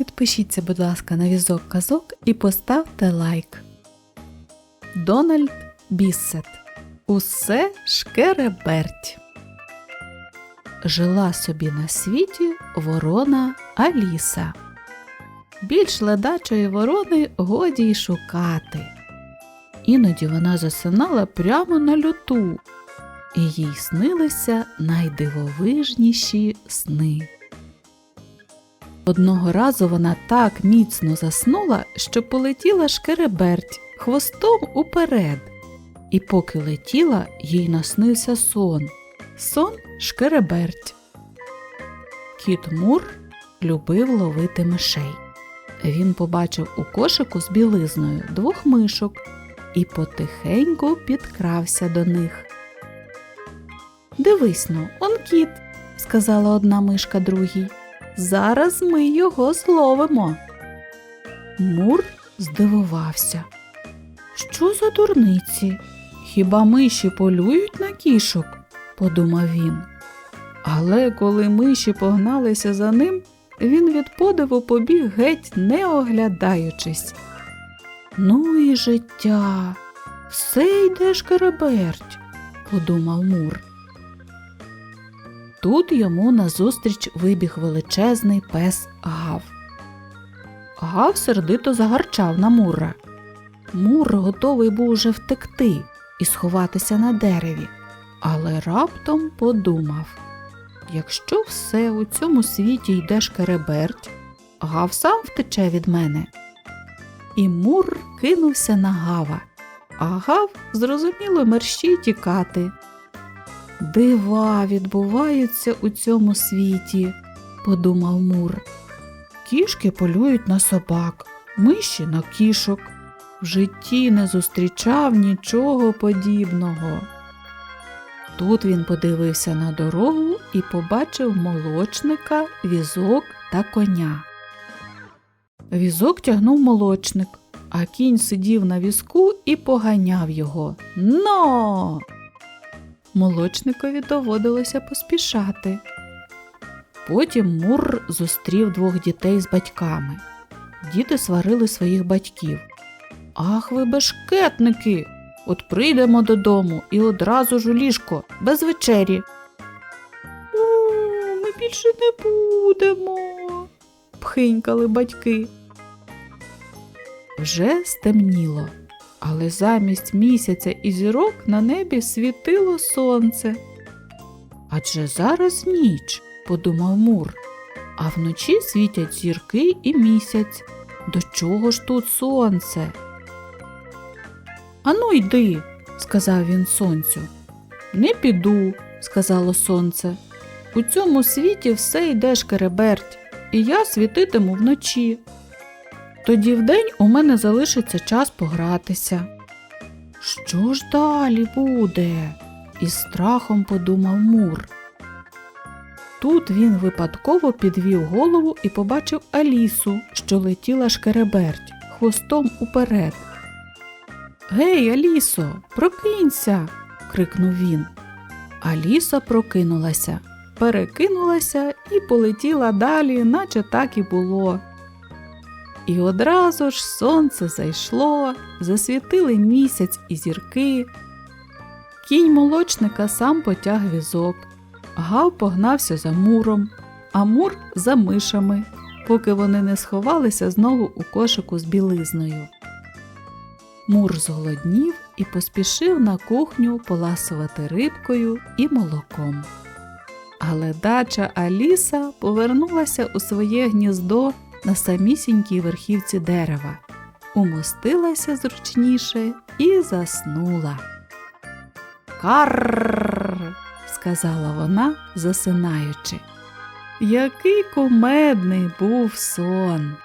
підпишіться, будь ласка, на візок казок і поставте лайк. Дональд Біссет. Усе шкереберть. Жила собі на світі ворона Аліса. Більш ледачої ворони годі й шукати. Іноді вона засинала прямо на люту, і їй снилися найдивовижніші сни. Одного разу вона так міцно заснула, що полетіла шкереберть хвостом уперед. І поки летіла, їй наснився сон. Сон шкереберть. Кіт Мур любив ловити мишей. Він побачив у кошику з білизною двох мишок і потихеньку підкрався до них. Дивись ну, он кіт, сказала одна мишка другій. Зараз ми його зловимо. Мур здивувався. Що за дурниці? Хіба миші полюють на кішок? подумав він. Але коли миші погналися за ним, він від подиву побіг геть, не оглядаючись. Ну і життя, все йде шкереберть, подумав Мур. Тут йому назустріч вибіг величезний пес Гав. Гав сердито загарчав на Мура. Мур готовий був уже втекти і сховатися на дереві, але раптом подумав якщо все у цьому світі йде шкереберть, Гав сам втече від мене. І Мур кинувся на Гава, а Гав зрозуміло мерщій тікати. Дива відбуваються у цьому світі, подумав Мур. Кішки полюють на собак, миші на кішок. В житті не зустрічав нічого подібного. Тут він подивився на дорогу і побачив молочника, візок та коня. Візок тягнув молочник, а кінь сидів на візку і поганяв його. Но! Молочникові доводилося поспішати. Потім Мур зустрів двох дітей з батьками. Діти сварили своїх батьків. Ах, ви бешкетники! От прийдемо додому і одразу ж у ліжко, без вечері. О, ми більше не будемо, пхинькали батьки. Вже стемніло, але замість місяця і зірок на небі світило сонце. Адже зараз ніч, подумав Мур, а вночі світять зірки і місяць. До чого ж тут сонце? Ану йди, сказав він сонцю. Не піду, сказало сонце. У цьому світі все йде шкереберть, і я світитиму вночі. Тоді вдень у мене залишиться час погратися. Що ж далі буде? із страхом подумав Мур. Тут він випадково підвів голову і побачив Алісу, що летіла шкереберть, хвостом уперед. Гей, Алісо, прокинься. крикнув він. Аліса прокинулася, перекинулася і полетіла далі, наче так і було. І одразу ж сонце зайшло, засвітили місяць і зірки. Кінь молочника сам потяг візок, Гав погнався за муром, а мур за мишами, поки вони не сховалися знову у кошику з білизною. Мур зголоднів і поспішив на кухню поласувати рибкою і молоком. Але дача Аліса повернулася у своє гніздо на самісінькій верхівці дерева, умостилася зручніше і заснула. Карр, сказала вона, засинаючи. Який кумедний був сон.